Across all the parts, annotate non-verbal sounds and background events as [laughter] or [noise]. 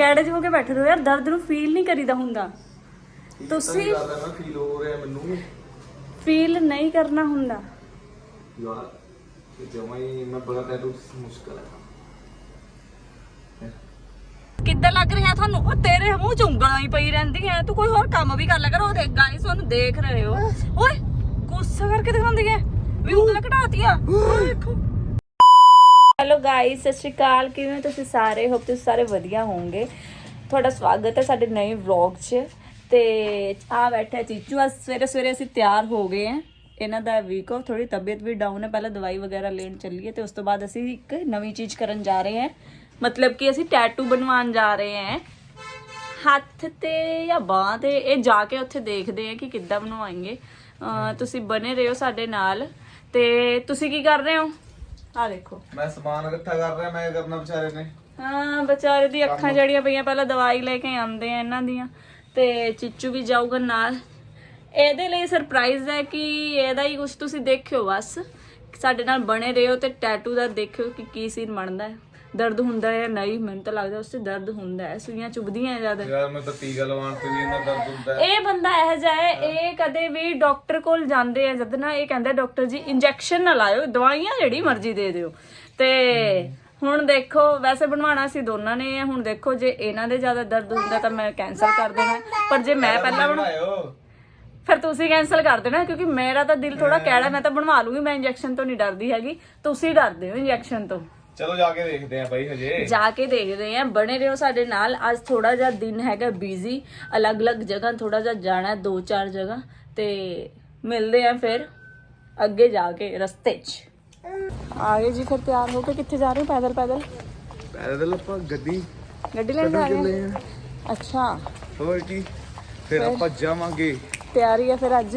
ਕੈੜੇ 'ਚ ਹੋ ਕੇ ਬੈਠੇ ਰਹੋ ਯਾਰ ਦਰਦ ਨੂੰ ਫੀਲ ਨਹੀਂ ਕਰੀਦਾ ਹੁੰਦਾ। ਤੁਸੀਂ ਕਰਦਾ ਫੀਲ ਹੋ ਰਿਹਾ ਮੈਨੂੰ ਫੀਲ ਨਹੀਂ ਕਰਨਾ ਹੁੰਦਾ। ਯਾਰ ਹੀ ਮੈਂ ਬੜਾ ਟੈਟੂ ਮੁਸ਼ਕਲ ਹੈ ਕਿੱਦਾਂ ਲੱਗ ਰਿਹਾ ਤੁਹਾਨੂੰ? ਉਹ ਤੇਰੇ ਮੂੰਹ ਚ ਉਂਗਲਾਂ ਹੀ ਪਈ ਰਹਿੰਦੀਆਂ। ਤੂੰ ਕੋਈ ਹੋਰ ਕੰਮ ਵੀ ਕਰ ਲਿਆ ਕਰ ਉਹ ਦੇਖ ਗਾਇਸ ਉਹਨੂੰ ਦੇਖ ਰਹੇ ਹੋ। ਓਏ ਗੁੱਸਾ ਕਰਕੇ ਦਿਖਾਉਂਦੀ ਹੈ। ਵੀ ਉਂਗਲਾਂ ਘਟਾਤੀਆਂ। ਦੇਖੋ। ਹੈਲੋ ਗਾਇਸ ਸਤਿ ਸ਼੍ਰੀ ਅਕਾਲ। ਕਿਵੇਂ ਹੋ ਤੁਸੀਂ ਸਾਰੇ? ਹੋਪ ਤੁਸੀਂ ਸਾਰੇ ਵਧੀਆ ਹੋਵੋਗੇ। ਤੁਹਾਡਾ ਸਵਾਗਤ ਹੈ ਸਾਡੇ ਨਵੇਂ ਵਲੌਗ 'ਚ। ਤੇ ਆ ਬੈਠਾ ਚੀਚੂ। ਅੱਜ ਸਵੇਰੇ ਸਵੇਰੇ ਅਸੀਂ ਤਿਆਰ ਹੋ ਗਏ ਹਾਂ। ਇਹਨਾਂ ਦਾ ਵੀਕ ਆਫ ਥੋੜੀ ਤਬੀਅਤ ਵੀ ਡਾਊਨ ਹੈ। ਪਹਿਲਾਂ ਦਵਾਈ ਵਗੈਰਾ ਲੈਣ ਚੱਲੀਏ ਤੇ ਉਸ ਤੋਂ ਬਾਅਦ ਅਸੀਂ ਇੱਕ ਨਵੀਂ ਚੀਜ਼ ਕਰਨ ਜਾ ਰਹੇ ਹਾਂ। ਮਤਲਬ ਕਿ ਅਸੀਂ ਟੈਟੂ ਬਣਵਾਉਣ ਜਾ ਰਹੇ ਹਾਂ। ਹੱਥ ਤੇ ਜਾਂ ਬਾਹ ਤੇ ਇਹ ਜਾ ਕੇ ਉੱਥੇ ਦੇਖਦੇ ਆ ਕਿ ਕਿੱਦਾਂ ਬਣਵਾਏਂਗੇ। ਅਹ ਤੁਸੀਂ ਬਨੇ ਰਹੋ ਸਾਡੇ ਨਾਲ। ਤੇ ਤੁਸੀਂ ਕੀ ਕਰ ਰਹੇ ਹੋ? ਆ ਦੇਖੋ। ਮੈਂ ਸਮਾਨ ਇਕੱਠਾ ਕਰ ਰਿਹਾ ਮੈਂ ਕਰਨਾ ਵਿਚਾਰੇ ਨੇ? ਹਾਂ ਵਿਚਾਰੇ ਦੀ ਅੱਖਾਂ ਜੜੀਆਂ ਪਈਆਂ ਪਹਿਲਾਂ ਦਵਾਈ ਲੈ ਕੇ ਆਉਂਦੇ ਆ ਇਹਨਾਂ ਦੀਆਂ ਤੇ ਚਿੱਚੂ ਵੀ ਜਾਊਗਾ ਨਾਲ। ਇਹਦੇ ਲਈ ਸਰਪ੍ਰਾਈਜ਼ ਹੈ ਕਿ ਇਹਦਾ ਹੀ ਕੁਝ ਤੁਸੀਂ ਦੇਖਿਓ ਬਸ। ਸਾਡੇ ਨਾਲ ਬਣੇ ਰਹੋ ਤੇ ਟੈਟੂ ਦਾ ਦੇਖਿਓ ਕਿ ਕੀ ਸੀਨ ਬਣਦਾ ਹੈ। ਦਰਦ ਹੁੰਦਾ ਹੈ ਨਹੀਂ ਮੈਨੂੰ ਤਾਂ ਲੱਗਦਾ ਉਸ ਤੇ ਦਰਦ ਹੁੰਦਾ ਹੈ। ਸੂਈਆਂ ਚੁਭਦੀਆਂ ਜ਼ਿਆਦਾ। ਯਾਰ ਮੈਂ ਤਾਂ ਟੀਕਾ ਲਵਾਉਣ ਤੇ ਵੀ ਇੰਨਾ ਦਰਦ ਹੁੰਦਾ ਹੈ। ਇਹ ਬੰਦਾ ਇਹ ਹੈ ਇਹ ਕਦੇ ਵੀ ਡਾਕਟਰ ਕੋਲ ਜਾਂਦੇ ਆ ਜਦ ਨਾ ਇਹ ਕਹਿੰਦਾ ਡਾਕਟਰ ਜੀ ਇੰਜੈਕਸ਼ਨ ਨਾ ਲਾਇਓ ਦਵਾਈਆਂ ਜਿਹੜੀ ਮਰਜ਼ੀ ਦੇ ਦਿਓ। ਤੇ ਹੁਣ ਦੇਖੋ ਵੈਸੇ ਬਣਵਾਉਣਾ ਸੀ ਦੋਨਾਂ ਨੇ ਹੁਣ ਦੇਖੋ ਜੇ ਇਹਨਾਂ ਦੇ ਜ਼ਿਆਦਾ ਦਰਦ ਹੁੰਦਾ ਤਾਂ ਮੈਂ ਕੈਨਸਲ ਕਰ ਦੇਣਾ। ਪਰ ਜੇ ਮੈਂ ਪਹਿਲਾਂ ਬਣਾ ਬਣਾਇਓ। ਫਿਰ ਤੁਸੀਂ ਕੈਨਸਲ ਕਰ ਦੇਣਾ ਕਿਉਂਕਿ ਮੇਰਾ ਤਾਂ ਦਿਲ ਥੋੜਾ ਕਿਹੜਾ ਮੈਂ ਤਾਂ ਬਣਵਾ ਲੂੰਗੀ ਮੈਂ ਇੰਜੈਕਸ਼ਨ ਤੋਂ ਨਹੀਂ ਡਰਦੀ ਹੈਗੀ। ਤੁਸੀਂ ਡਰਦੇ ਹੋ ਇੰਜੈਕਸ਼ਨ ਤੋਂ। ਚਲੋ ਜਾ ਕੇ ਦੇਖਦੇ ਆਂ ਬਾਈ ਹਜੇ। ਜਾ ਕੇ ਦੇਖਦੇ ਆਂ ਬਣੇ ਰਹੋ ਸਾਡੇ ਨਾਲ। ਅੱਜ ਥੋੜਾ ਜਿਹਾ ਦਿਨ ਹੈਗਾ ਬਿਜ਼ੀ ਅਲੱਗ-ਅਲੱਗ ਜਗ੍ਹਾ ਥੋੜਾ ਜਿਹਾ ਜਾਣਾ ਦੋ ਚਾਰ ਜਗ੍ਹਾ ਤੇ ਮਿਲਦੇ ਆਂ ਫਿਰ ਅੱਗੇ ਜਾ ਕੇ ਰਸਤੇ 'ਚ। ਆ ਗਏ ਜੀ ਫਿਰ ਤਿਆਰ ਹੋ ਕੇ ਕਿੱਥੇ ਜਾ ਰਹੇ ਹੋ? ਪੈਦਲ ਪੈਦਲ? ਪੈਦਲ ਆਪਾਂ ਗੱਡੀ ਗੱਡੀ ਲੈਣ ਜਾ ਰਹੇ ਹੋ? ਅੱਛਾ। ਹੋਰ ਕੀ? ਫਿਰ ਆਪਾਂ ਜਾਵਾਂਗੇ। ਤਿਆਰੀ ਹੈ ਫਿਰ ਅੱਜ?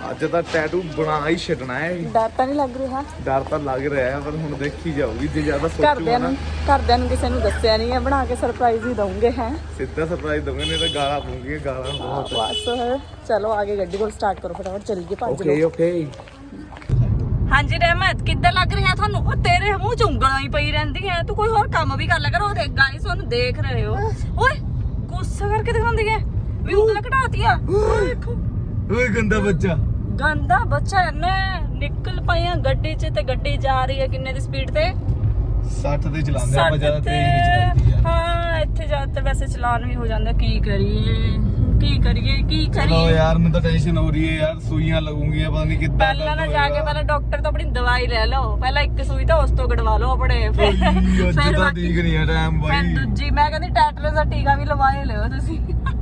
ਅੱਜ ਤਾਂ ਟੈਟੂ ਬਣਾ ਹੀ ਛੱਡਣਾ ਹੈ। ਡਰ ਤਾਂ ਨਹੀਂ ਲੱਗ ਰਿਹਾ। ਡਰ ਤਾਂ ਲੱਗ ਰਿਹਾ ਹੈ ਪਰ ਹੁਣ ਦੇਖੀ ਜਾਊਗੀ ਜੇ ਜ਼ਿਆਦਾ ਸੋਚੂਗਾ ਘਰਦਿਆਂ ਨਾ ਨੂੰ ਘਰਦਿਆਂ ਨੂੰ ਕਿਸੇ ਨੂੰ ਦੱਸਿਆ ਨਹੀਂ ਹੈ ਬਣਾ ਕੇ ਸਰਪ੍ਰਾਈਜ਼ ਹੀ ਦਵਾਂਗੇ ਹੈ। ਸਿੱਧਾ ਸਰਪ੍ਰਾਈਜ਼ ਦਊਂਗੇ ਨਹੀਂ ਤਾਂ ਗਾਲਾਂ ਪਊਂਗੀ ਗਾਲਾਂ ਬਹੁਤ। ਬਸ ਚਲੋ ਆਗੇ ਗੱਡੀ ਕੋਲ ਸਟਾਰਟ ਕਰੋ ਫਟਾਫਟ ਚੱਲੀਏ ਭੱਜ ਲਓ ਓਕੇ ਓਕੇ ਹਾਂਜੀ ਰਹਿਮਤ ਕਿੱਦਾਂ ਲੱਗ ਰਿਹਾ ਤੁਹਾਨੂੰ? ਉਹ ਤੇਰੇ ਮੂੰਹ ਚ ਉਂਗਲਾਂ ਹੀ ਪਈ ਰਹਿੰਦੀਆਂ ਤੂੰ ਕੋਈ ਹੋਰ ਕੰਮ ਵੀ ਕਰ ਲਿਆ ਕਰ ਉਹ ਦੇਖ ਗਾਇਸ ਉਹਨੂੰ ਦੇਖ ਰਹੇ ਹੋ। ਓਏ ਗੁੱਸਾ ਕਰਕੇ ਦਿਖਾਉਂਦੀ ਹੈ ਵੀ ਉਂਗਲਾਂ ਘਟਾਤੀਆਂ। ਓਏ ਗੰਦਾ ਬੱਚਾ। ਗੰਦਾ ਬੱਚਾ ਇਹਨੇ ਨਿਕਲ ਪਈਆਂ ਗੱਡੀ 'ਚ ਤੇ ਗੱਡੀ ਜਾ ਰਹੀ ਹੈ ਕਿੰਨੇ ਦੀ ਸਪੀਡ ਤੇ? 60 ਤੇ ਚਲਾਉਂਦੇ ਆਪਾਂ ਜ਼ਿਆਦਾ ਤੇਜ਼ ਨਹੀਂ ਚਲਾਉਂਦੀ ਯਾਰ ਹਾਂ ਇੱਥੇ ਜ਼ਿਆਦਾਤਰ ਵੈਸੇ ਚਲਾਨ ਵੀ ਹੋ ਜਾਂਦਾ। ਕੀ ਕਰੀਏ? ਕੀ ਕਰੀਏ? ਕੀ ਚਲੋ ਕਰੀਏ? ਯਾਰ ਮੈਨੂੰ ਤਾਂ ਟੈਨਸ਼ਨ ਹੋ ਰਹੀ ਹੈ ਯਾਰ ਸੂਈਆਂ ਲੱਗੂਗੀਆਂ ਪਤਾ ਨਹੀਂ ਕਿੱਦਾਂ ਪਹਿਲਾਂ ਨਾ ਜਾ ਕੇ ਪਹਿਲਾਂ ਡਾਕਟਰ ਤੋਂ ਆਪਣੀ ਦਵਾਈ ਲੈ ਲਓ। ਪਹਿਲਾਂ ਇੱਕ ਸੂਈ ਤਾਂ ਉਸ ਤੋਂ ਕਢਵਾ ਲਓ ਆਪਣੇ। ਫਿਰ ਅੱਜ ਫਿਰ ਤਾਂ ਬਾਕੀ- ਠੀਕ ਨਹੀਂ ਹੈ ਟਾਈਮ ਫਿਰ ਬਾਈ। ਦੂਜੀ ਮੈਂ ਕਹਿੰਦੀ ਟੈਟਨਸ ਦਾ ਟੀਕਾ ਵੀ ਲਵਾਏ ਲਿਓ ਤੁਸੀਂ।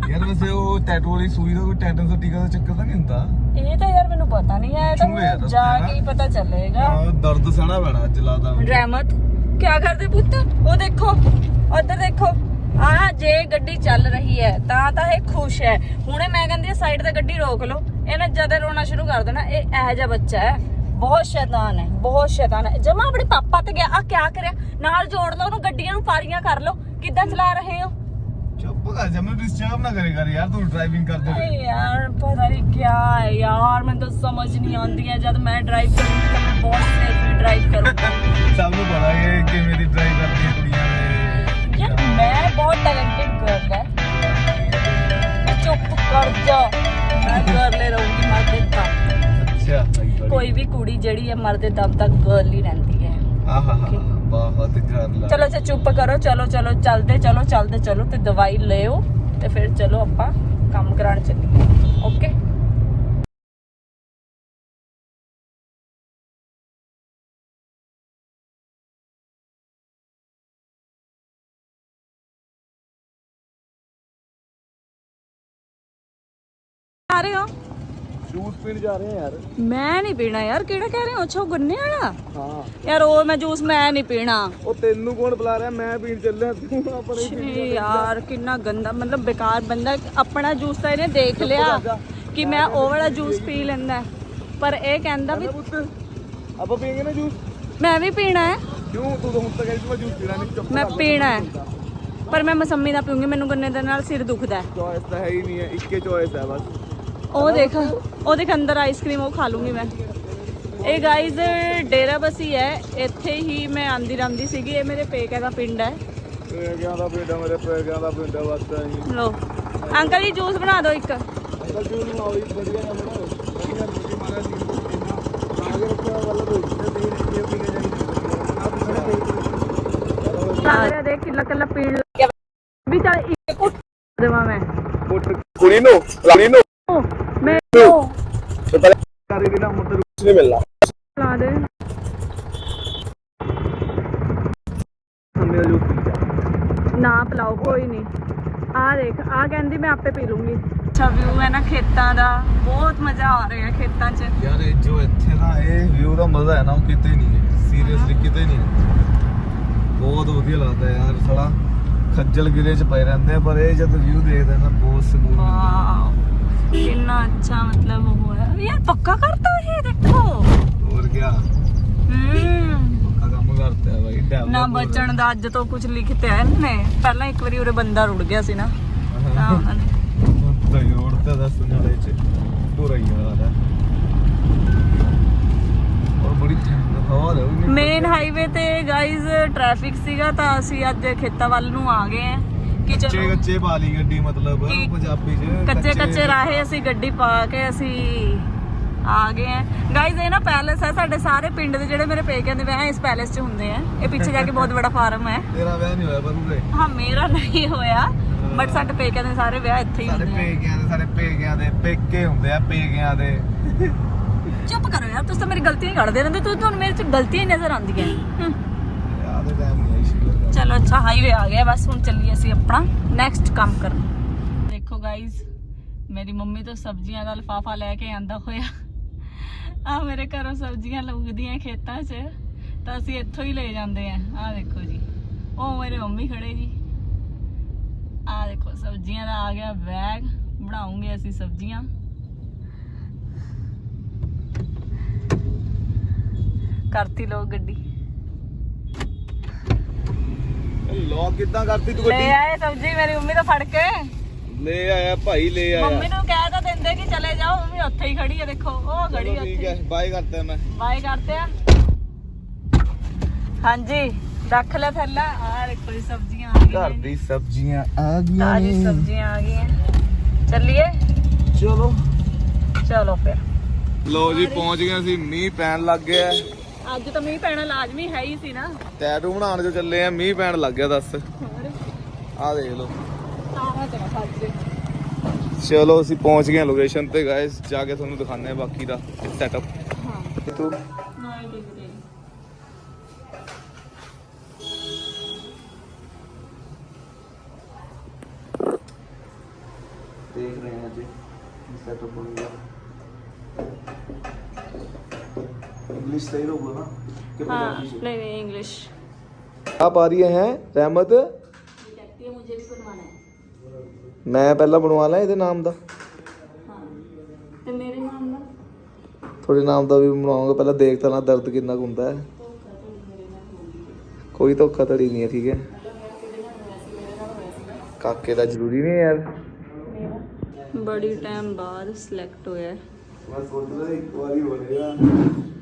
ਯਾਰ ਵੈਸੇ ਉਹ ਟੈਟੂ ਵਾਲੀ ਸੂਈ ਦਾ ਕੋਈ ਟੈਟਨ ਦਾ ਟੀਕਾ ਦਾ ਚੱਕਰ ਤਾਂ ਨਹੀਂ ਹੁੰਦਾ। ਇਹ ਤਾਂ ਯਾਰ ਮੈਨੂੰ ਪਤਾ ਨਹੀਂ ਇਹ ਤਾਂ ਮੈਨੂੰ ਜਾ ਕੇ ਹੀ ਪਤਾ ਚੱਲੇਗਾ। ਦਰਦ ਸਹਿਣਾ ਪੈਣਾ ਅੱਜ ਲਾਦਾ ਰਹਿਮਤ ਕੀ ਕਰਦੇ ਪੁੱਤ? ਉਹ ਦੇਖੋ ਉਧਰ ਦੇਖੋ। ਆ ਜੇ ਗੱਡੀ ਚੱਲ ਰਹੀ ਹੈ ਤਾਂ ਤਾਂ ਇਹ ਖੁਸ਼ ਹੈ। ਹੁਣੇ ਮੈਂ ਕਹਿੰਦੀ ਸਾਈਡ ਤੇ ਗੱਡੀ ਰੋਕ ਲਓ। ਇਹਨੇ ਜਦ ਰੋਣਾ ਸ਼ੁਰੂ ਕਰ ਦੇਣਾ ਇਹ ਇਹੋ ਜਿਹਾ ਬੱਚਾ ਹੈ। ਬਹੁਤ ਸ਼ੈਤਾਨ ਹੈ ਬਹੁਤ ਸ਼ੈਤਾਨ ਹੈ। ਜਮਾ ਆਪਣੇ ਪਾਪਾ ਤੇ ਗਿਆ। ਆ ਕਿਆ ਕਰਿਆ? ਨਾਲ ਜੋੜ ਲਓ ਉਹਨੂੰ ਗੱਡੀਆਂ ਨੂੰ ਪਾਰੀਆਂ ਕਰ ਲਓ। ਕਿੱਦਾਂ ਚਲਾ ਰਹੇ ਹੋ? ਚੁੱਪ ਕਰ ਜਾ ਮੈਨੂੰ ਡਿਸਟਰਬ ਨਾ ਕਰੇ ਕਰ ਯਾਰ ਤੂੰ ਡਰਾਈਵਿੰਗ ਕਰਦੇ ਹੋਏ ਅਰੇ ਯਾਰ ਪਤਾ ਨਹੀਂ ਕੀ ਹੈ ਯਾਰ ਮੈਨੂੰ ਤਾਂ ਸਮਝ ਨਹੀਂ ਆਉਂਦੀ ਹੈ ਜਦ ਮੈਂ ਡਰਾਈਵ ਕਰੂੰਗੀ ਤਾਂ ਮੈਂ ਬਹੁਤ ਸੇਫਲੀ ਡਰਾਈਵ ਕਰੂੰਗੀ ਸਭ ਨੂੰ ਪਤਾ ਹੈ ਕਿ ਮੇਰੀ ਡਰਾਈਵ ਕਰਦੀਆਂ ਕੁੜੀਆਂ ਨੇ ਯਾਰ ਮੈਂ ਬਹੁਤ ਟੈਲੈਂਟਡ ਗਰਲ ਹੈ ਚੁੱਪ ਕਰ ਜਾ ਮੈਂ ਕਰ ਲੈ ਰਹੂੰਗੀ ਮਰਦੇ ਦਮ ਅੱਛਾ ਕੋਈ ਵੀ ਕੁੜੀ ਜਿਹੜੀ ਹੈ ਮਰਦੇ ਦਮ ਆਹਾ ਬਹੁਤ ਕਰ ਲਾ। ਚਲੋ ਅੱਛਾ, ਚੁੱਪ ਕਰੋ, ਚਲੋ ਚਲੋ, ਚੱਲਦੇ ਚਲੋ ਚੱਲਦੇ, ਚਲੋ ਤੇ ਦਵਾਈ ਲਿਓ ਤੇ ਫਿਰ ਚਲੋ ਆਪਾਂ ਕੰਮ ਕਰਾਉਣ ਚੱਲੀਏ। ਓਕੇ ਆ ਰਹੇ ਹੋ? ਜੂਸ ਪੀਣ ਜਾ ਰਹੇ ਆ ਯਾਰ। ਮੈਂ ਨਹੀਂ ਪੀਣਾ ਯਾਰ ਕਿਹੜਾ ਕਹਿ ਰਹੇ ਹੋ? ਅੱਛਾ ਉਹ ਗੰਨੇ ਵਾਲਾ? ਹਾਂ। ਯਾਰ ਉਹ ਮੈਂ ਜੂਸ ਮੈਂ ਨਹੀਂ ਪੀਣਾ। ਉਹ ਤੈਨੂੰ ਕੌਣ ਬੁਲਾ ਰਿਹਾ? ਮੈਂ ਪੀਣ ਚੱਲਿਆ ਤੂੰ ਆਪਣੇ ਹੀ ਪੀ ਛੇ ਯਾਰ ਕਿੰਨਾ ਗੰਦਾ ਮਤਲਬ ਬੇਕਾਰ ਬੰਦਾ। ਆਪਣਾ ਜੂਸ ਤਾਂ ਇਹਨੇ ਦੇਖ ਲਿਆ ਕਿ ਮੈਂ ਉਹ ਵਾਲਾ ਜੂਸ ਪੀ ਲੈਂਦਾ। ਪਰ ਇਹ ਕਹਿੰਦਾ ਵੀ ਆਪਾਂ ਪੀਏਂਗੇ ਨਾ ਜੂਸ? ਮੈਂ ਵੀ ਪੀਣਾ ਹੈ। ਕਿਉਂ? ਤੂੰ ਤਾਂ ਹੁਣ ਤੱਕ ਕਹਿੰਦੀ ਮੈਂ ਜੂਸ ਪੀਣਾ ਨਹੀਂ ਚੁੱਪ ਮੈਂ ਪੀਣਾ ਹੈ। ਪਰ ਮੈਂ ਮਸੰਮੀ ਦਾ ਪੀਉਂਗੀ ਮੈਨੂੰ ਗੰਨੇ ਦੇ ਨਾਲ ਸਿਰ ਦੁਖਦਾ ਹੈ। ਚੋਇਸ ਤਾਂ ਹੈ ਹੀ ਨਹੀਂ ਹੈ ਇੱਕੇ ਚੋਇਸ ਹੈ ਬਸ। ਉਹ ਦੇਖ ਉਹ ਦੇਖ ਅੰਦਰ ਆਈਸਕ੍ਰੀਮ ਉਹ ਖਾ ਲੂੰਗੀ ਮੈਂ। ਇਹ ਗਾਈਜ਼ ਡੇਰਾ ਬਸੀ ਹੈ। ਇੱਥੇ ਹੀ ਮੈਂ ਆਂਦੀ ਰਹਿੰਦੀ ਸੀਗੀ। ਇਹ ਮੇਰੇ ਪੇਕੇ ਦਾ ਪਿੰਡ ਹੈ। ਪੇਗਿਆਂ ਦਾ ਪਿੰਡ ਆ, ਮੇਰੇ ਪੇਗਿਆਂ ਦਾ ਪਿੰਡ ਆ, ਬਸ ਆਈ ਲੋ ਅੰਕਲ ਜੀ ਜੂਸ ਬਣਾ ਦਿਓ ਇੱਕ। ਅੰਕਲ ਜੀ ਨੂੰ ਆਉਈ ਵਧੀਆ ਨਾ ਬਣਾਓ। ਵਧੀਆ ਰੋਟੀ ਮਾਰਾ ਜੀ ਆ ਕੇ ਰੱਖਿਆ ਵੱਲ ਕੋਈ। ਤੇ ਦੇ ਦੇ ਪੀ ਕੇ ਜਾਈ ਆਪ ਸਾਰੇ ਸਾਰੇ ਦੇ ਕਿੱਲਾ ਕਿੱਲਾ ਪੀਣ ਲੱਗਿਆ ਵੀ ਚੱਲ ਇੱਕ ਕੁੱਟ ਦੇਵਾਂ ਮੈਂ। ਕੁੜੀ ਨੂੰ ਕੁੜੀ ਨੂੰ। ਓ, ਮੈਂ ਉਹ ਤੇ ਪਹਿਲੇ ਕਰੀ ਦੀ ਨਾ ਮੁੰਡੇ ਨੂੰ ਕੁਝ ਨਹੀਂ ਮਿਲਣਾ ਲਾ ਦੇ ਹਮੇ ਜੋ ਪੀ ਜਾ ਨਾ ਪਿਲਾਓ ਕੋਈ ਨਹੀਂ। ਆ ਦੇਖ ਆ ਕਹਿੰਦੀ ਮੈਂ ਆਪੇ ਪੀ ਲੂੰਗੀ। ਅੱਛਾ ਵਿਊ ਹੈ ਨਾ ਖੇਤਾਂ ਦਾ। ਬਹੁਤ ਮਜ਼ਾ ਆ ਰਿਹਾ ਖੇਤਾਂ 'ਚ। ਯਾਰ ਇਹ ਜੋ ਇੱਥੇ ਨਾ ਇਹ ਵਿਊ ਦਾ ਮਜ਼ਾ ਹੈ ਨਾ ਉਹ ਕਿਤੇ ਨਹੀਂ ਹੈ। ਸੀਰੀਅਸਲੀ ਕਿਤੇ ਨਹੀਂ ਹੈ। ਬਹੁਤ ਵਧੀਆ ਲੱਗਦਾ ਯਾਰ ਸਾਲਾ। ਖੱਜਲ ਗਿਰੇ ਚ ਪਏ ਰਹਿੰਦੇ ਆ ਪਰ ਇਹ ਜਦ ਵਿਊ ਦੇਖਦੇ ਆ ਨਾ ਬਹੁਤ ਸਕੂਨ ਮਿਲਦਾ। ਵਾਓ ਕਿੰਨਾ ਅੱਛਾ ਮਤਲਬ ਉਹ ਹੈ। ਯਾਰ ਪੱਕਾ ਕਰਤਾ ਇਹ ਦੇਖੋ। ਹੋਰ ਕੀ ਹੂੰ। ਪੱਕਾ ਕੰਮ ਕਰਤਾ ਹੈ ਭਾਈ ਡੈਵਲਪ ਨਾ ਬਚਣ ਦਾ ਅੱਜ ਤੋਂ ਕੁਝ ਲਿਖਿਆ ਹੈ ਇਹਨੇ ਪਹਿਲਾਂ ਇੱਕ ਵਾਰੀ ਉਰੇ ਬੰਦਾ ਰੁੜ ਗਿਆ ਸੀ ਨਾ। ਤਾਂ ਉਹਨਾਂ ਨੇ ਤਾਂ ਰੋਡ ਤੇ ਦਾ ਸੁਣਾਲੇ ਚ ਪੂਰਾ ਹੀ ਯਾਰ ਹੈ ਔਰ ਬੜੀ ਠੰਡ ਹਵਾ ਹੈ ਉਹਨੇ ਮੇਨ ਹਾਈਵੇ ਤੇ ਗਾਈਜ਼ ਟ੍ਰੈਫਿਕ ਸੀਗਾ ਤਾਂ ਅਸੀਂ ਅੱਜ ਖੇਤਾਂ ਵੱਲ ਨੂੰ ਆ ਗਏ ਆ ਕਿ ਕੱਚੇ ਚਲੋ ਕੱਚੇ ਪਾਲੀ ਗੱਡੀ ਮਤਲਬ ਕੀ- ਪੰਜਾਬੀ ਚ ਕੱਚੇ ਕੱਚੇ ਰਾਹੇ ਅਸੀਂ ਗੱਡੀ ਪਾ ਕੇ ਅਸੀਂ ਆ ਗਏ ਆ ਗਾਈਜ਼ ਇਹ ਨਾ ਪੈਲੇਸ ਹੈ ਸਾਡੇ ਸਾਰੇ ਪਿੰਡ ਦੇ ਜਿਹੜੇ ਮੇਰੇ ਪੇਕਿਆਂ ਦੇ ਵਿਆਹ ਇਸ ਪੈਲੇਸ 'ਚ ਹੁੰਦੇ ਆ। ਇਹ ਪਿੱਛੇ ਜਾ ਕੇ ਬਹੁਤ ਵੱਡਾ ਫਾਰਮ ਹੈ। ਤੇਰਾ ਵਿਆਹ ਨਹੀਂ ਹੋਇਆ ਪਰ ਉਰੇ ਹਾਂ ਮੇਰਾ ਨਹੀਂ ਹੋਇਆ ਬਟ ਸਾਡੇ ਪੇਕਿਆਂ ਦੇ ਸਾਰੇ ਵਿਆਹ ਇੱਥੇ ਹੀ ਸਾਡੇ ਹੁੰਦੇ ਆ। ਪੇਕਿਆਂ ਦੇ ਸਾਰੇ ਪੇਕਿਆਂ ਦੇ ਪੇਕੇ ਹੁੰਦੇ ਆ ਪੇਕਿਆਂ ਦੇ। ਚੁੱਪ ਕਰੋ ਯਾਰ ਤੁਸੀਂ ਤਾਂ ਮੇਰੀ ਗਲਤੀਆਂ ਹੀ ਕੱਢਦੇ ਰਹਿੰਦੇ ਤੁਸੀਂ ਤੁਹਾਨੂੰ ਮੇਰੇ 'ਚ ਗਲਤੀਆਂ ਹੀ ਨਜ਼ਰ ਆਉਂਦੀਆਂ। ਹਮ। ਯਾਰ ਦੇ ਟਾਈਮ ਨਹੀਂ ਆਈ ਸ਼ੁਗਰ ਚਲੋ ਅੱਛਾ ਹਾਈਵੇ ਆ ਗਿਆ, ਬਸ ਹੁਣ ਚੱਲੀਏ ਅਸੀਂ ਆਪਣਾ ਨੈਕਸਟ ਕੰਮ ਕਰਨ। ਦੇਖੋ ਗਾਇਜ਼ ਮੇਰੀ ਮੰਮੀ ਤੋਂ ਸਬਜ਼ੀਆਂ ਦਾ ਲਫਾਫਾ ਲੈ ਕੇ ਆਂਦਾ ਹੋਇਆ। ਆ ਮੇਰੇ ਘਰੋਂ ਸਬਜ਼ੀਆਂ ਲੁਗਦੀਆਂ ਖੇਤਾਂ 'ਚ, ਤਾਂ ਅਸੀਂ ਇੱਥੋਂ ਹੀ ਲੈ ਜਾਂਦੇ ਆ। ਆ ਦੇਖੋ ਜੀ, ਉਹ ਮੇਰੇ ਮੰਮੀ ਖੜੇ ਜੀ। ਆ ਦੇਖੋ, ਸਬਜ਼ੀਆਂ ਦਾ ਆ ਗਿਆ ਬੈਗ ਬਣਾਉਂਗੇ ਅਸੀਂ ਸਬਜ਼ੀਆਂ। ਕਰਤੀ ਲੋਕ ਗੱਡੀ। ਲੋਕ ਕਿੱਦਾਂ ਕਰਤੀ ਤੂੰ ਲੈ ਗੱਡੀ ਆਏ ਸਬਜ਼ੀ ਮੇਰੀ ਮੰਮੀ ਤੋਂ ਫੜ ਕੇ। ਲੈ ਆਇਆ ਭਾਈ ਲੈ ਆਇਆ। ਮੰਮੀ ਨੂੰ ਕਹਿ ਤਾਂ ਦਿੰਦੇ ਕਿ ਚਲੇ ਜਾਓ ਮੰਮੀ ਉੱਥੇ ਹੀ ਖੜੀ ਹੈ ਦੇਖੋ ਉਹ ਖੜੀ ਚਲੋ ਠੀਕ ਉੱਥੇ। ਹੈ ਬਾਏ ਕਰਤਾ ਮੈਂ। ਬਾਏ ਕਰਦੇ ਆ। ਹਾਂਜੀ ਰੱਖ ਲੈ ਥੱਲਾ। ਆ ਦੇਖੋ ਜੀ ਸਬਜ਼ੀਆਂ ਆ ਘਰ ਗਈਆਂ ਦੀ ਸਬਜ਼ੀਆਂ ਆ ਗਈਆਂ ਤਾਜੀ ਨੇ। ਸਬਜ਼ੀਆਂ ਆ ਗਈਆਂ। ਚੱਲੀਏ? ਚਲੋ। ਚਲੋ ਫਿਰ। ਲੋ ਜੀ ਪਹੁੰਚ ਗਏ ਅਸੀਂ ਮੀਂਹ ਪੈਣ ਲੱਗ ਗਿਆ। ਅੱਜ ਤਾਂ ਮੀਂਹ ਪੈਣਾ ਲਾਜ਼ਮੀ ਹੈ ਹੀ ਸੀ ਨਾ। ਟੈਟੂ ਬਣਾਉਣ ਜੋ ਚੱਲੇ ਆ ਮੀਂਹ ਪੈਣ ਲੱਗ ਗਿਆ ਦੱਸ। ਹੋਰ? ਆ ਦੇਖ ਲਓ। ਆਹ ਚਲਾ ਸੱਜੇ ਚਲੋ ਅਸੀਂ ਪਹੁੰਚ ਗਏ ਲੋਕੇਸ਼ਨ ਤੇ ਗਾਇਸ ਜਾ ਕੇ ਤੁਹਾਨੂੰ ਦਿਖਾਉਂਦੇ ਆ ਬਾਕੀ ਦਾ ਸੈਟਅਪ ਹਾਂ। ਤੂੰ? ਨਾ ਇਹ ਡਿਗਰੀ ਦੇਖ। ਰਹੇ ਹਾਂ ਜੀ ਸੈਟਅਪ ਬਣੂਗਾ ਇੰਗਲਿਸ਼ ਸਹੀ ਰਹੂਗਾ ਨਾ ਕਿ हाँ ਪੰਜਾਬੀ ਚ नहीं नहीं इंग्लिश आप आ रही हैं रहमत कहती है मुझे भी बनवाना है ਮੈਂ ਪਹਿਲਾਂ ਬਣਵਾ ਲਾਂ ਇਹਦੇ ਨਾਮ ਦਾ हाँ तो मेरे नाम ना ਤੁਹਾਡੇ ਨਾਮ ਦਾ ਵੀ ਬਣਵਾਉਂਗਾ ਪਹਿਲਾਂ ਦੇਖ ਤਾਂ ਨਾ ਦਰਦ ਕਿੰਨਾ ਕੁ ਹੁੰਦਾ ਹੈ ਕੋਈ ਧੋਖਾ ਧੜੀ ਨਹੀਂ ਹੈ ਠੀਕ ਹੈ ਕਾਕੇ ਦਾ ਜ਼ਰੂਰੀ ਨਹੀਂ ਹੈ ਯਾਰ ਬੜੀ ਟਾਈਮ ਬਾਅਦ ਸਿਲੈਕਟ ਹੋਇਆ ਮੈਂ ਸੋਚ ਰਿਹਾ ਇੱਕ ਵਾਰੀ ਹੋ ਜਾਏਗਾ ਕ- ਕ-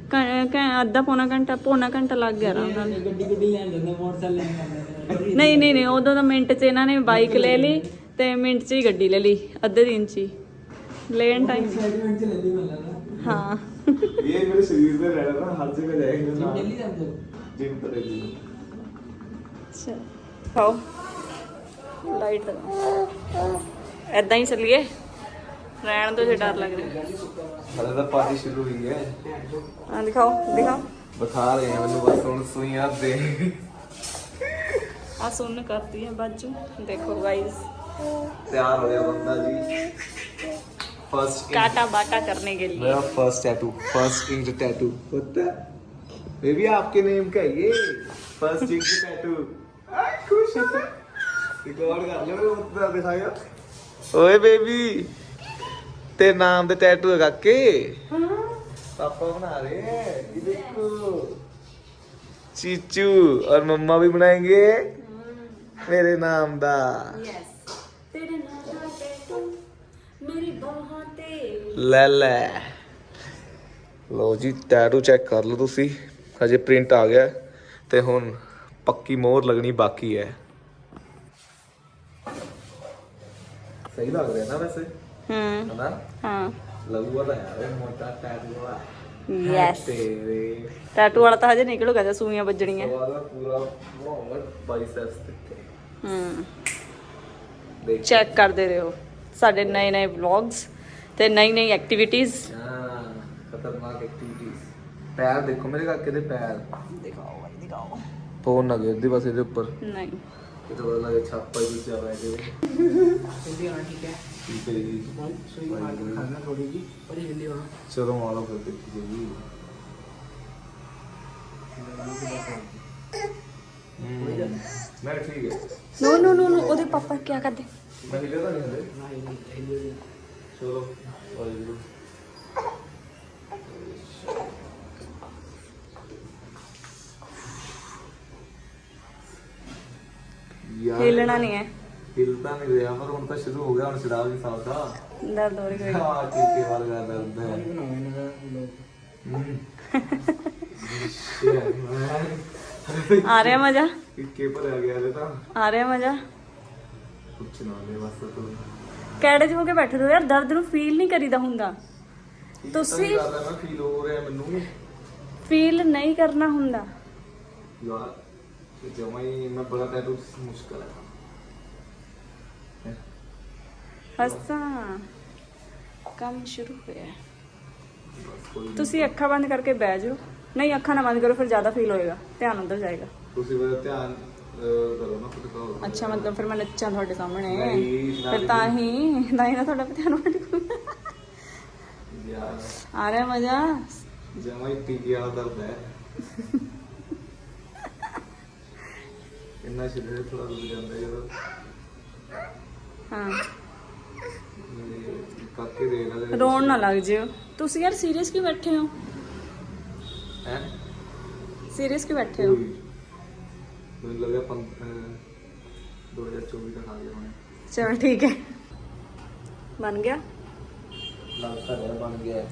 ਅੱਧਾ ਪੌਣਾ ਘੰਟਾ ਪੌਣਾ ਘੰਟਾ ਲੱਗ ਗਿਆ ਆਰਾਮ ਨਾਲ। ਗੱਡੀ ਗੱਡੀ ਲੈਣ ਜਾਂਦੇ ਮੋਟਰਸਾਈਕਲ ਨਹੀਂ ਨਹੀਂ ਨਹੀਂ ਉਦੋਂ ਤਾਂ ਮਿੰਟ 'ਚ ਇਹਨਾਂ ਨੇ ਬਾਈਕ ਲੈ ਲਈ ਤੇ ਮਿੰਟ 'ਚ ਹੀ ਗੱਡੀ ਲੈ ਲਈ ਅੱਧੇ ਦਿਨ 'ਚ ਹੀ। ਲੈਣ ਟਾਈਮ ਹਾਂ। ਇਹ ਮੇਰੇ ਸਰੀਰ ਤੇ ਰਹਿਣਾ ਨਾ ਹਰ ਜਗ੍ਹਾ ਜਾਏਗਾ ਜਿਮ ਦਿੱਲੀ ਜਾਂਦੇ ਜਿਮ ਤੇ ਜੀ ਚਲ ਖਾਓ। ਲਾਈਟ ਐਦਾਂ ਹੀ ਚੱਲੀਏ। रहने दो डर लग रहा है। हले तो पार्टी शुरू हुई है। हाँ दिखाओ दिखाओ। बता रहे हैं मैंने बस सुन सुई आप दे। आ सुन करती है बाजू। देखो गाइस तैयार हो गया बंदा जी। फ़र्स्ट टाटा बाटा करने के लिए। मेरा first tattoo first ink tattoo पता ये भी आपके नेम का ये। फ़र्स्ट इंक टैटू खुश हो। रिकॉर्ड कर लो उतना दिखाया ओए बेबी ਤੇ ਨਾਮ ਦੇ ਟੈਟੂ ਹੈ। ਕਾਕੇ ਪਾਪਾ ਬਣਾ ਰਹੇ ਇਹ ਦੇਖੋ। ਚੀਚੂ ਔਰ ਮੰਮਾ ਵੀ ਬਣਾਏਗੇ। ਮੇਰੇ ਨਾਮ ਦਾ। ਲੈ ਲੈ। ਲੋ ਜੀ ਟੈਟੂ ਚੈੱਕ ਕਰ ਲਓ ਤੁਸੀਂ। ਹਜੇ ਪ੍ਰਿੰਟ ਆ ਗਿਆ ਤੇ ਹੁਣ ਪੱਕੀ ਮੋਹਰ ਲੱਗਣੀ ਬਾਕੀ ਹੈ। ਸਹੀ ਲੱਗ ਰਿਹਾ ਨਾ ਵੈਸੇ? Hmm. ¿Verdad? ਹਾਂ La uva la es muerta hasta la uva. Yes tattoo ਵਾਲਾ ਤਾਂ ਹਜੇ ਨਿਕਲੂਗਾ ਜੇ ਸੂਈਆਂ ਵੱਜਣੀਆਂ ਪੂਰਾ ਮੋਹਰ ਬਾਈਸੈਪਸ ਤੇ ਹੂੰ ਦੇਖ ਚੈੱਕ ਕਰਦੇ ਰਹੋ ਸਾਡੇ ਨਏ ਨਏ ਵਲੌਗਸ ਤੇ ਨਈ ਨਈ ਐਕਟੀਵਿਟੀਜ਼ ਹਾਂ ਖਤਰਨਾਕ ਐਕਟੀਵਿਟੀਜ਼ ਪੈਰ ਦੇਖੋ ਮੇਰੇ ਕਾਕੇ ਦੇ ਪੈਰ ਦਿਖਾਓ ਭਾਈ ਦਿਖਾਓ ਫੋਨ ਨਾ ਗਿਰ ਦੀ ਬਸ ਇਹਦੇ ਉੱਪਰ ਨਹੀਂ ਇਹ ਤਾਂ ਬੜਾ ਲੱਗੇ ਛਾਪਾ ਹੀ ਦੂਜਾ ਬੈਠੇ ਜਲਦੀ ਆਉਣਾ ਠੀਕ ਹੈ ਠੀਕ ਹੈ ਜੀ। ਸਹੀ ਮਾਰ ਕੇ ਖਾਣਾ ਥੋੜੀ ਜੀ ਪਰ ਇਹ ਲਿਓ ਚਲੋ ਆਲੋ ਫਿਰ ਦੇਖੀ ਜੀ। ਮੈਂ ਠੀਕ ਹੈ। ਨੋ ਨੋ ਨੋ ਉਹਦੇ ਪਾਪਾ ਕੀ ਕਰਦੇ? ਮੈਂ ਹਿਲੇ ਤਾਂ ਨਹੀਂ ਹਲੇ। ਚਲੋ ਵਾਹਿਗੁਰੂ। ਹਿਲਣਾ ਨਹੀਂ ਹੈ। ਦਿਲ ਤਾਂ ਨਹੀਂ ਰਿਹਾ ਪਰ ਹੁਣ ਤਾਂ ਸ਼ੁਰੂ ਹੋ ਗਿਆ ਹੁਣ ਸ਼ਰਾਬ ਨਹੀਂ ਸਾਲਦਾ ਦਰਦ ਹੋ ਰਿਹਾ ਹਾਂ ਟੀਕੇ ਵਾਲ ਦਾ ਦਰਦ ਹੈ। ਹਮ। ਆ ਰਿਹਾ ਮਜ਼ਾ? ਟੀਕੇ ਪਰ ਆ ਗਿਆ ਹਲੇ ਤਾਂ। ਆ ਰਿਹਾ ਮਜ਼ਾ? ਕੁਛ ਨਾ ਲੈ ਬਸ ਤੂੰ ਕੈੜੇ 'ਚ ਹੋ ਕੇ ਬੈਠੇ ਰਹੋ ਯਾਰ ਦਰਦ ਨੂੰ ਫੀਲ ਨਹੀਂ ਕਰੀਦਾ ਹੁੰਦਾ। ਤੁਸੀਂ- ਕਰਦਾ ਨਾ ਫੀਲ ਹੋ ਰਿਹਾ ਮੈਨੂੰ। ਫੀਲ ਨਹੀਂ ਕਰਨਾ ਹੁੰਦਾ। ਯਾਰ ਜਮਾਈ ਮੈਂ ਬੜਾ ਤੈਨੂੰ ਮੁਸ਼ਕਲ ਹੈ ਹੱਸਾਂ। ਕੰਮ ਸ਼ੁਰੂ ਹੋਇਆ। ਤੁਸੀਂ ਅੱਖਾਂ ਬੰਦ ਕਰਕੇ ਬਹਿ ਜਾਓ। ਨਹੀਂ ਅੱਖਾਂ ਨਾ ਬੰਦ ਕਰੋ ਫਿਰ ਜ਼ਿਆਦਾ ਫੀਲ ਹੋਏਗਾ। ਧਿਆਨ ਅੰਦਰ ਜਾਏਗਾ। ਤੁਸੀਂ ਮੇਰਾ ਧਿਆਨ ਕਰੋ ਨਾ ਕਹੋ ਅੱਛਾ ਮਤਲਬ ਫਿਰ ਮੈਂ ਨੱਚਾਂ ਤੁਹਾਡੇ ਸਾਹਮਣੇ। ਫਿਰ ਤਾਂ ਹੀ ਤਾਂ ਹੀ ਨਾ ਤੁਹਾਡਾ ਧਿਆਨ ਭਟਕੂ ਯਾਰ। ਆ ਰਿਹਾ ਮਜ਼ਾ? ਜਮਾ ਹੀ ਟੀਕੇ ਵਾਲਾ ਦਰਦ ਹੈ। [laughs] ਇੰਨਾ ਸ਼ਰੀਰ ਥੋੜਾ ਰੁਕ ਜਾਂਦਾ ਜਦੋਂ। ਹਾਂ। ਮੇਰੇ ਕਾਕੇ ਦੇ ਨਾਲ ਰੋਣ ਨਾ ਲੱਗ ਜਿਓ ਤੁਸੀਂ ਯਾਰ ਸੀਰੀਅਸ ਕਿਉਂ ਬੈਠੇ ਹੋ ਹੈ ਸੀਰੀਅਸ ਕਿਉਂ ਬੈਠੇ ਹੋ ਮੈਨੂੰ ਲੱਗਿਆ ਪੰਦ- ਅਹ, 2024 ਤੱਕ ਆ ਗਿਆ ਹੋਣਾ ਚਲ ਠੀਕ ਹੈ ਬਣ ਗਿਆ ਲੱਗਦਾ ਹੈ ਬਣ ਗਿਆ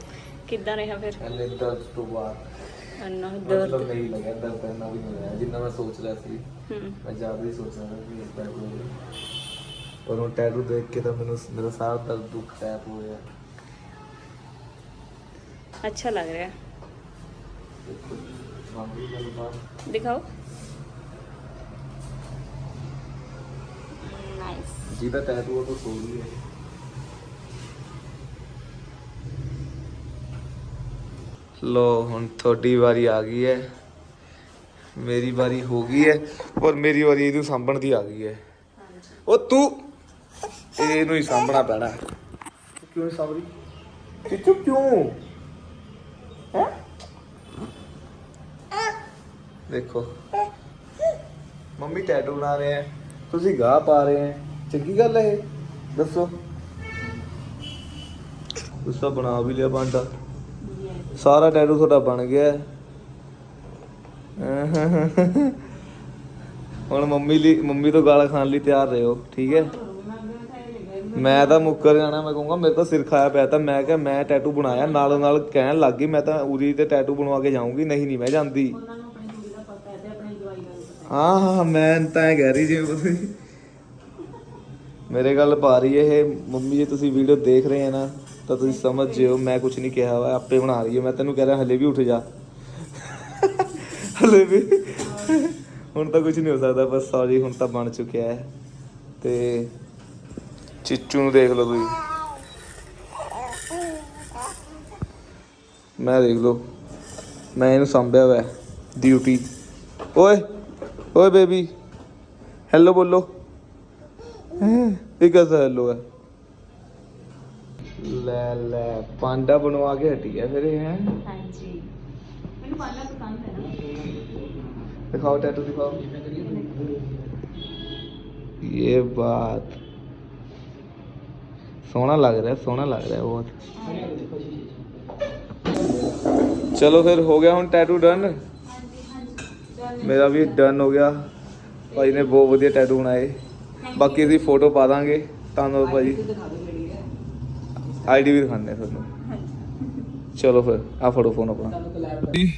ਕਿੱਦਾਂ ਰਿਹਾ ਫਿਰ ਐਨੇ ਦਰਦ ਤੋਂ ਬਾਅਦ ਅੰਨਾ ਮਤਲਬ ਦਰਦ ਨਹੀਂ ਲੱਗਿਆ ਦਰਦ ਇੰਨਾ ਵੀ ਨਹੀਂ ਹੋਇਆ ਜਿੰਨਾ ਮੈਂ ਸੋਚ ਰਿਹਾ ਸੀ ਹੂੰ ਮੈਂ ਜ਼ਿਆਦਾ ਹੀ ਸੋਚ ਰਿਹਾ ਸੀ ਇਸ ਟੈਟੂ ਬਾਰੇ ਪਰ ਉਹ ਟੈਟੂ ਦੇਖ ਕੇ ਤਾਂ ਮੈਨੂੰ ਮੇਰਾ ਸਾਰਾ ਦਰਦ ਦੁੱਖ ਟੈਪ ਹੋ ਗਿਆ ਅੱਛਾ ਲੱਗ ਰਿਹਾ। ਦੇਖੋ ਮਾਮੂਲੀ ਗੱਲ ਬਾਤ। ਦਿਖਾਓ। ਨਾਈਸ ਜਿਹਦਾ ਟੈਟੂ ਉਹ ਤਾਂ ਸੋ ਹੀ। ਹੈ ਲੋ ਹੁਣ ਤੁਹਾਡੀ ਵਾਰੀ ਆ ਗਈ ਹੈ। ਮੇਰੀ ਵਾਰੀ ਹੋ ਗਈ ਹੈ ਔਰ ਮੇਰੀ ਵਾਰੀ ਇਹਨੂੰ ਸਾਂਭਣ ਦੀ ਆ ਗਈ ਹੈ। ਉਹ ਤੂੰ ਇਹਨੂੰ ਹੀ ਸਾਂਭਣਾ ਪੈਣਾ। ਹੈ। ਕਿਉਂ ਨਹੀਂ ਸਾਂਭ ਰਹੀ ਚਿੱਚੂ ਕਿਉਂ? ਹੈ? ਦੇਖੋ। ਮੰਮੀ ਟੈਟੂ ਬਣਾ ਰਹੇ ਹੈ ਤੁਸੀਂ ਗਾਹ ਪਾ ਰਹੇ ਹੈ ਚੰਗੀ ਗੱਲ ਹੈ ਇਹ। ਦੱਸੋ। ਤੁਸੀਂ ਬਣਾ ਵੀ ਲਿਆ ਬਾਂਡਾ ਸਾਰਾ ਟੈਟੂ ਤੁਹਾਡਾ ਬਣ ਗਿਆ ਹੈ। ਹੁਣ ਮੰਮੀ ਲਈ ਮੰਮੀ ਤੋਂ ਗਾਲਾਂ ਖਾਣ ਲਈ ਤਿਆਰ ਰਹੋ ਠੀਕ ਹੈ ਮੈਂ ਤਾਂ ਮੁੱਕਰ ਜਾਣਾ ਮੈਂ ਕਹੂੰਗਾ ਮੇਰੇ ਤਾਂ ਸਿਰ ਖਾਇਆ ਪਿਆ ਤਾਂ ਮੈਂ ਕਿਹਾ ਮੈਂ ਟੈਟੂ ਬਣਾਇਆ ਨਾਲੋਂ ਨਾਲ ਕਹਿਣ ਲੱਗ ਗਈ ਮੈਂ ਤਾਂ ਉਰੀ ਤੇ ਟੈਟੂ ਬਣਵਾ ਕੇ ਜਾਊਂਗੀ ਨਹੀਂ ਨਹੀਂ ਮੈਂ ਜਾਂਦੀ। ਹਾਂ ਹਾਂ। ਮੈਂ ਤਾਂ ਇਹ ਕਹਿ ਰਹੀ ਜਿਵੇਂ ਤੁਸੀਂ। ਮੇਰੇ ਗੱਲ ਪਾ ਰਹੀ ਇਹ ਮੰਮੀ ਜੇ ਤੁਸੀਂ ਵੀਡੀਓ ਦੇਖ ਰਹੇ ਆ ਨਾ ਤਾਂ ਤੁਸੀਂ ਸਮਝ ਜਿਓ ਮੈਂ ਕੁਝ ਨਹੀਂ ਕਿਹਾ ਵਾ ਆਪੇ ਬਣਾ ਰਹੀ ਹੈ ਮੈਂ ਤੈਨੂੰ ਕਹਿ ਰਿਹਾ ਹਲੇ ਵੀ ਉੱਠ ਜਾ। ਹਲੇ ਵੀ। ਹੁਣ ਤਾਂ ਕੁਝ ਨਹੀਂ ਹੋ ਸਕਦਾ ਬਸ ਸੌਰੀ ਹੁਣ ਤਾਂ ਬਣ ਚੁੱਕਿਆ ਹੈ। ਤੇ ਚਿੱਚੂ ਨੂੰ ਦੇਖ ਲਓ ਤੁਸੀਂ। ਮੈਂ ਦੇਖ ਲਓ। ਮੈਂ ਇਹਨੂੰ ਸੰਭਿਆ ਵਾ ਡਿਊਟੀ ਓਏ ਓਏ ਬੇਬੀ ਹੈਲੋ ਬੋਲੋ। ਇਹ ਕਿਹਦਾ ਹੈਲੋ ਹੈ? ਲੈ ਲੈ। ਪਾਂਡਾ ਬਣਵਾ ਕੇ ਹਟੀ ਆ ਫਿਰ ਇਹ ਹੈ? ਹਾਂਜੀ। ਮੈਨੂੰ ਪਾਂਡਾ ਪਸੰਦ ਹੈ ਨਾ। ਦਿਖਾਓ ਟੈਟੂ ਦਿਖਾਓ। ਇਹ ਬਾਤ। ਸੋਹਣਾ ਲੱਗ ਰਿਹਾ ਸੋਹਣਾ ਲੱਗ ਰਿਹਾ ਬਹੁਤ। ਚਲੋ ਫਿਰ ਹੋ ਗਿਆ ਹੁਣ ਟੈਟੂ ਡਨ ਮੇਰਾ ਵੀ ਡਨ ਹੋ ਗਿਆ। ਭਾਈ ਨੇ ਬਹੁਤ ਵਧੀਆ ਟੈਟੂ ਬਣਾਏ। ਬਾਕੀ ਅਸੀਂ ਫੋਟੋ ਪਾ ਦਾਂਗੇ। ਤੁਹਾਨੂੰ ਭਾਈ। ਆਈਡੀ ਵੀ ਦਿਖਾਉਂਦੇ ਤੁਹਾਨੂੰ। ਚਲੋ ਫਿਰ ਆ ਫੋਟੋ ਫੋਨ ਆਪਣਾ।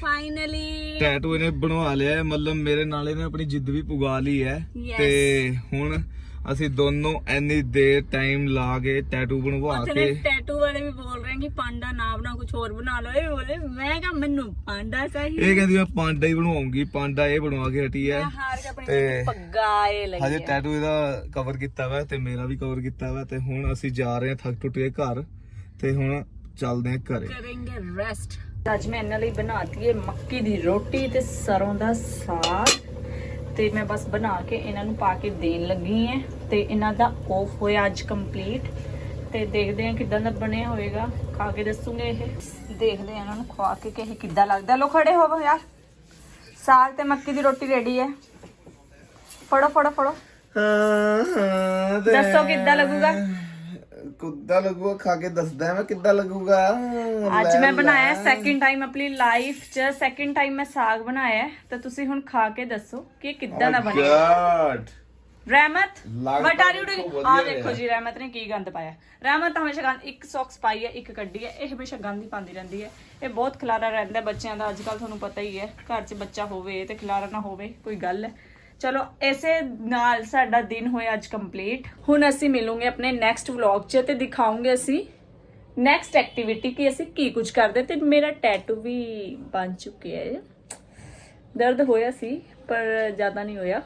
ਫਾਈਨਲੀ ਟੈਟੂ ਇਹਨੇ ਬਣਵਾ ਲਿਆ ਮਤਲਬ ਮੇਰੇ ਨਾਲ ਇਹਨੇ ਆਪਣੀ ਜਿੱਦ ਵੀ ਪੁਗਾ ਲਈ ਹੈ। ਤੇ ਹੁਣ ਅਸੀਂ ਦੋਨੋਂ ਇੰਨੀ ਦੇਰ ਟਾਈਮ ਲਾ ਕੇ ਟੈਟੂ ਬਣਵਾ ਕੇ ਟੈਟੂ ਵਾਲੇ ਵੀ ਬੋਲ ਰਹੇ ਕਿ ਪਾਂਡਾ ਨਾ ਬਣਾ ਕੁਝ ਹੋਰ ਬਣਾ ਲਓ। ਇਹ ਬੋਲੇ ਮੈਂ ਕਿਹਾ ਮੈਨੂੰ ਪਾਂਡਾ ਚਾਹੀਦਾ। ਇਹ ਕਹਿੰਦੀ ਮੈਂ ਪਾਂਡਾ ਹੀ ਬਣਵਾਉਂਗੀ ਪਾਂਡਾ ਇਹ ਬਣਵਾ ਕੇ ਹਟੀ ਹੈ। ਤੇ ਪੱਗਾ ਇਹ ਲਈ ਹਜੇ। ਟੈਟੂ ਇਹਦਾ ਕਵਰ ਕੀਤਾ ਵਾ ਤੇ ਮੇਰਾ ਵੀ ਕਵਰ ਕੀਤਾ ਵਾ ਤੇ ਹੁਣ ਅਸੀਂ ਜਾ ਰਹੇ ਹਾਂ ਥੱਕ ਟੁੱਟ ਕੇ ਘਰ ਤੇ ਹੁਣ ਚੱਲਦੇ ਹਾਂ ਘਰੇ। ਕਰਾਂਗੇ ਰੈਸਟ ਅੱਜ ਮੈਂ ਇਹਨਾਂ ਲਈ ਬਣਾਤੀ ਹੈ ਮੱਕੀ ਦੀ ਰੋਟੀ ਤੇ ਸਰੋਂ ਦਾ ਸਾਗ। ਤੇ ਮੈਂ ਬਸ ਬਣਾ ਕੇ ਇਹਨਾਂ ਨੂੰ ਪਾ ਕੇ ਦੇਣ ਲੱਗੀ ਹਾਂ ਤੇ ਇਹਨਾਂ ਦਾ ਆਫ ਹੋਇਆ ਅੱਜ ਕੰਪਲੀਟ ਤੇ ਦੇਖਦੇ ਹਾਂ ਕਿਦਾਂ ਦਾ ਬਣਿਆ ਹੋਏਗਾ। ਖਾ ਕੇ ਦੱਸੂਗੇ ਇਹ। ਦੇਖਦੇ ਹਾਂ ਇਹਨਾਂ ਨੂੰ ਖਵਾ ਕੇ ਕਿ ਇਹ ਕਿੱਦਾਂ ਲੱਗਦਾ। ਲੋ ਖੜੇ ਹੋਵੋ ਯਾਰ। ਸਾਗ ਤੇ ਮੱਕੀ ਦੀ ਰੋਟੀ ਰੈਡੀ ਹੈ। ਫੜੋ ਫੜੋ ਫੜੋ। ਦੱਸੋ ਕਿੱਦਾਂ ਲੱਗੂਗਾ? ਕਿੱਦਾਂ ਲੱਗੂਗਾ ਖਾ ਕੇ ਦੱਸਦਾ ਮੈਂ ਕਿੱਦਾਂ ਲੱਗੂਗਾ ਅੱਜ ਮੈਂ। ਬਣਾਇਆ ਸੈਕਿੰਡ ਟਾਈਮ ਆਪਣੀ ਲਾਈਫ 'ਚ ਸੈਕਿੰਡ ਟਾਈਮ ਮੈਂ ਸਾਗ ਬਣਾਇਆ ਹੈ, ਤਾਂ ਤੁਸੀਂ ਹੁਣ ਖਾ ਕੇ ਦੱਸੋ ਕਿ ਇਹ ਕਿੱਦਾਂ ਦਾ Oh ਬਣਿਆ God! Rahmat what are you ਦੇਖੋ ਡੂਇੰਗ ਵਧੀਆ ਆ ਰਿਹਾ। ਦੇਖੋ ਜੀ ਰਹਿਮਤ ਨੇ ਕੀ ਗੰਦ ਪਾਇਆ ਰਹਿਮਤ ਤਾਂ ਹਮੇਸ਼ਾ ਗੰਦ ਇੱਕ ਸੌਕਸ ਪਾਈ ਹੈ ਇੱਕ ਕੱਢੀ ਹੈ ਇਹ ਹਮੇਸ਼ਾ ਗੰਦ ਹੀ ਪਾਉਂਦੀ ਰਹਿੰਦੀ ਹੈ ਇਹ ਬਹੁਤ ਖਿਲਾਰਾ ਰਹਿੰਦਾ ਹੈ ਬੱਚਿਆਂ ਦਾ ਅੱਜ ਕੱਲ ਤੁਹਾਨੂੰ ਪਤਾ ਹੀ ਹੈ ਘਰ 'ਚ ਬੱਚਾ ਹੋਵੇ ਤੇ ਖਿਲਾਰਾ ਨਾ ਹੋਵੇ ਕੋਈ ਗੱਲ ਹੈ ਚਲੋ ਇਸੇ ਨਾਲ ਸਾਡਾ ਦਿਨ ਹੋਇਆ ਅੱਜ ਕੰਪਲੀਟ ਹੁਣ ਅਸੀਂ ਮਿਲੂਗੇ ਆਪਣੇ ਨੈਕਸਟ ਵਲੌਗ 'ਚ ਤੇ ਦਿਖਾਉਂਗੇ ਅਸੀਂ ਨੈਕਸਟ ਐਕਟੀਵਿਟੀ ਕਿ ਅਸੀਂ ਕੀ ਕੁਝ ਕਰਦੇ ਤੇ ਮੇਰਾ ਟੈਟੂ ਵੀ ਬਣ ਚੁੱਕਿਆ ਹੈ। ਦਰਦ ਹੋਇਆ ਸੀ ਪਰ ਜ਼ਿਆਦਾ ਨਹੀਂ ਹੋਇਆ।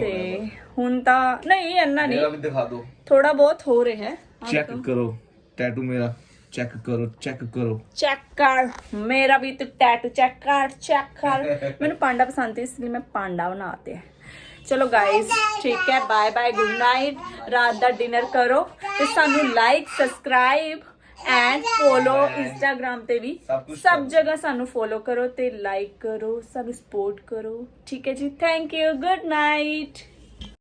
ਤੇ ਹੁਣ ਤਾਂ ਨਹੀਂ ਇੰਨਾ ਮੇਰਾ ਨਹੀਂ ਵੀ ਦਿਖਾ ਦਿਓ। ਥੋੜਾ ਬਹੁਤ ਹੋ ਰਿਹਾ ਹੈ। ਚੈੱਕ ਕਰੋ ਟੈਟੂ ਮੇਰਾ। ਚੈੱਕ ਕਰੋ ਚੈੱਕ ਕਰੋ। ਚੈੱਕ ਕਰ। ਮੇਰਾ ਵੀ ਤੂੰ ਟੈਟੂ ਚੈੱਕ ਕਰ ਚੈੱਕ ਕਰ। [laughs] ਮੈਨੂੰ ਪਾਂਡਾ ਪਸੰਦ ਹੈ ਇਸ ਲਈ ਮੈਂ ਪਾਂਡਾ ਬਣਾਤੇ ਚਲੋ ਗਾਇਸ ਠੀਕ ਹੈ ਬਾਏ ਬਾਏ ਗੁੱਡ ਨਾਈਟ ਰਾਤ ਦਾ ਡਿਨਰ ਕਰੋ ਤੇ ਸਾਨੂੰ like subscribe and follow Instagram ਤੇ ਵੀ। ਸਭ ਕੁਛ ਸਭ ਜਗ੍ਹਾ ਸਾਨੂੰ ਫੋਲੋ ਕਰੋ ਤੇ ਲਾਈਕ ਕਰੋ ਸਾਨੂੰ ਸਪੋਰਟ ਕਰੋ। ਠੀਕ ਹੈ ਜੀ ਥੈਂਕ ਯੂ ਗੁੱਡ ਨਾਈਟ